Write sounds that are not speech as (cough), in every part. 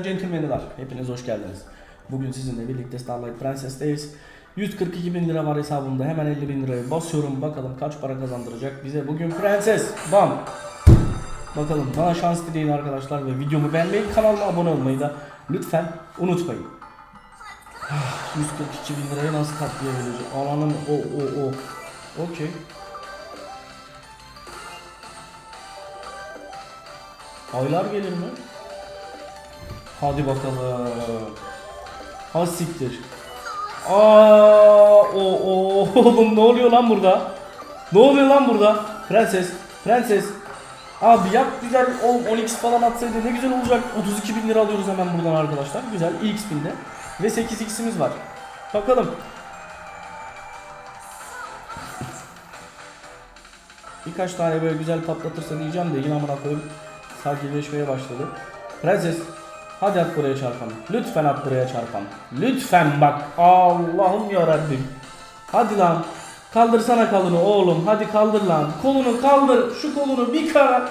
and gentlemen'lar hepiniz hoş geldiniz. Bugün sizinle birlikte Starlight Princess'teyiz. 142 bin lira var hesabımda hemen 50 bin lirayı basıyorum bakalım kaç para kazandıracak bize bugün Prenses bam Bakalım bana şans dileyin arkadaşlar ve videomu beğenmeyi kanalıma abone olmayı da lütfen unutmayın. 142 bin lirayı nasıl katlayabileceğim? Ananın o o o. Okey. Aylar gelir mi? Hadi bakalım. Ha siktir. Aa, o, o, (laughs) oğlum ne oluyor lan burada? Ne oluyor lan burada? Prenses, prenses. Abi yap güzel oğlum 10x falan atsaydı ne güzel olacak. 32 bin lira alıyoruz hemen buradan arkadaşlar. Güzel ilk spinde. Ve 8x'imiz var. Bakalım. Birkaç tane böyle güzel patlatırsa diyeceğim de yine amına koyayım sakinleşmeye başladı. Prenses hadi at buraya çarpan. Lütfen at buraya çarpan. Lütfen bak. Allah'ım yarabbim. Hadi lan. Kaldırsana kalını oğlum. Hadi kaldır lan. Kolunu kaldır. Şu kolunu bir kar.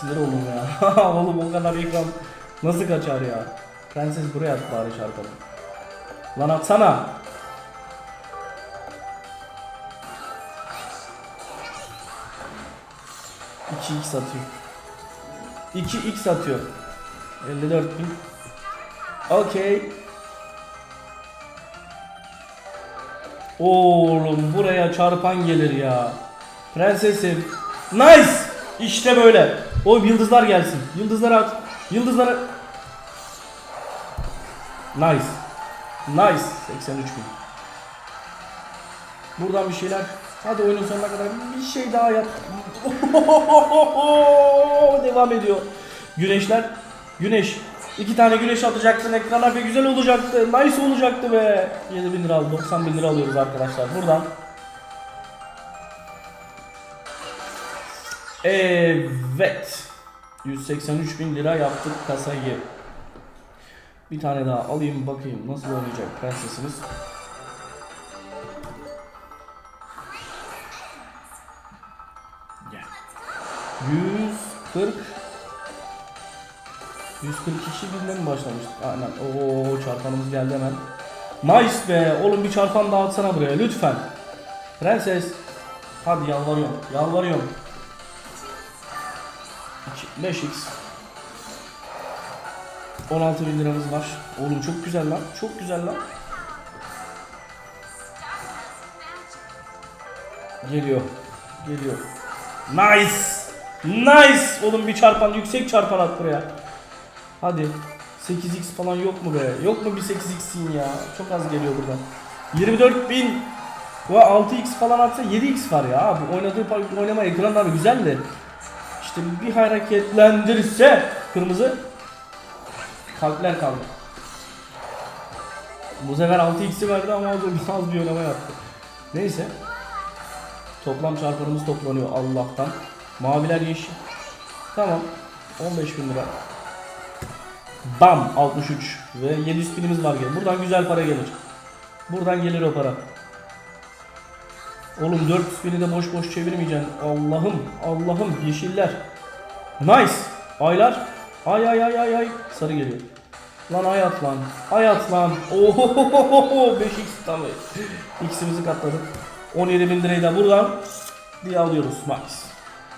Sinir oldum ya. (laughs) Oğlum o kadar ekran nasıl kaçar ya? Prenses buraya at bari çarpalım. Lan atsana. İki x atıyor. 2x atıyor. 54 bin. Okey. Oğlum buraya çarpan gelir ya. Prensesim. Nice. İşte böyle. O yıldızlar gelsin. Yıldızları at. Yıldızları. Nice. Nice. 83 bin. Buradan bir şeyler. Hadi oyunun sonuna kadar bir şey daha yap. (laughs) Devam ediyor. Güneşler. Güneş. İki tane güneş atacaksın ekrana ve güzel olacaktı. Nice olacaktı be. 7 bin lira aldı. 90 bin lira alıyoruz arkadaşlar. Buradan. Evet. 183 bin lira yaptık kasayı. Bir tane daha alayım bakayım nasıl oynayacak prensesimiz. Gel. 140 142 binden mi başlamıştık? Aynen. Oo çarpanımız geldi hemen. Nice be. Oğlum bir çarpan daha atsana buraya lütfen. Prenses. Hadi yalvarıyorum. Yalvarıyorum. 2, 5x 16 bin liramız var. Oğlum çok güzel lan. Çok güzel lan. Geliyor. Geliyor. Nice. Nice. Oğlum bir çarpan yüksek çarpan at buraya. Hadi. 8x falan yok mu be? Yok mu bir 8x'in ya? Çok az geliyor buradan. 24 bin. Bu 6x falan atsa 7x var ya abi. Oynadığı oynama ekranları güzel de. İşte bir hareketlendirse kırmızı kalpler kaldı. Bu sefer 6x'i verdi ama az, (laughs) az bir oynama yaptı. Neyse. Toplam çarpanımız toplanıyor Allah'tan. Maviler yeşil. Tamam. 15 bin lira. Bam 63 ve 700 binimiz var gel. Buradan güzel para gelir. Buradan gelir o para. Oğlum 400 bini de boş boş çevirmeyeceksin. Allah'ım Allah'ım yeşiller. Nice. Aylar. Ay ay ay ay ay. Sarı geliyor. Lan ay at lan. Ay at lan. Ohohoho 5x (laughs) tamam. X'imizi katladık. 17 bin lirayı da buradan diye alıyoruz. Nice.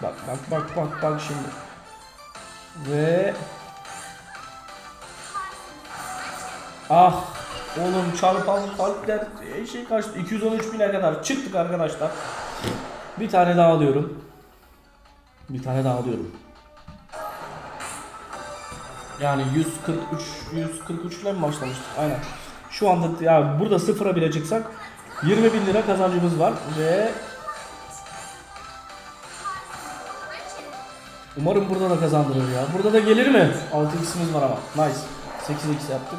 Bak bak bak bak bak şimdi. Ve Ah oğlum çarpan kalpler şey kaçtı 213 bine kadar çıktık arkadaşlar. Bir tane daha alıyorum. Bir tane daha alıyorum. Yani 143 143 ile mi başlamıştık? Aynen. Şu anda ya burada sıfıra bile çıksak 20 bin lira kazancımız var ve Umarım burada da kazandırır ya. Burada da gelir mi? 6x'imiz var ama. Nice. 8x yaptık.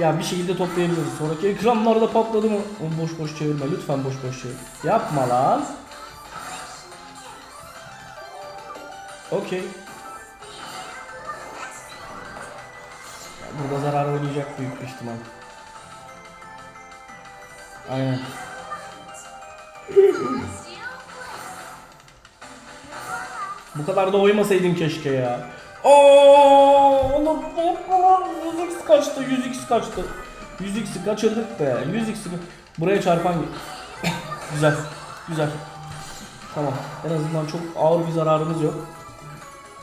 Ya bir şekilde toplayabiliriz. Sonraki ekranlarda patladı mı? Onu boş boş çevirme. Lütfen boş boş çevir. Yapma lan. Okey. Burada zarar oynayacak büyük bir ihtimal. Aynen. Bu kadar da oymasaydın keşke ya. Oo, oğlum 100x kaçtı, 100x kaçtı. 100x'i kaçırdık be. 100x'i buraya çarpan (coughs) güzel. Güzel. Tamam. En azından çok ağır bir zararımız yok.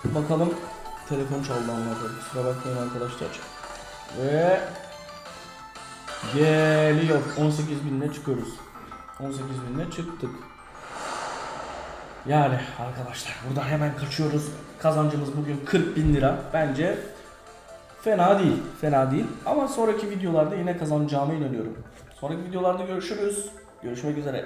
Bakalım telefon çaldı anladım. Kusura bakmayın arkadaşlar. Ve geliyor. 18 binle çıkıyoruz. 18 binle çıktık. Yani arkadaşlar buradan hemen kaçıyoruz. Kazancımız bugün 40 bin lira. Bence fena değil. Fena değil. Ama sonraki videolarda yine kazanacağıma inanıyorum. Sonraki videolarda görüşürüz. Görüşmek üzere.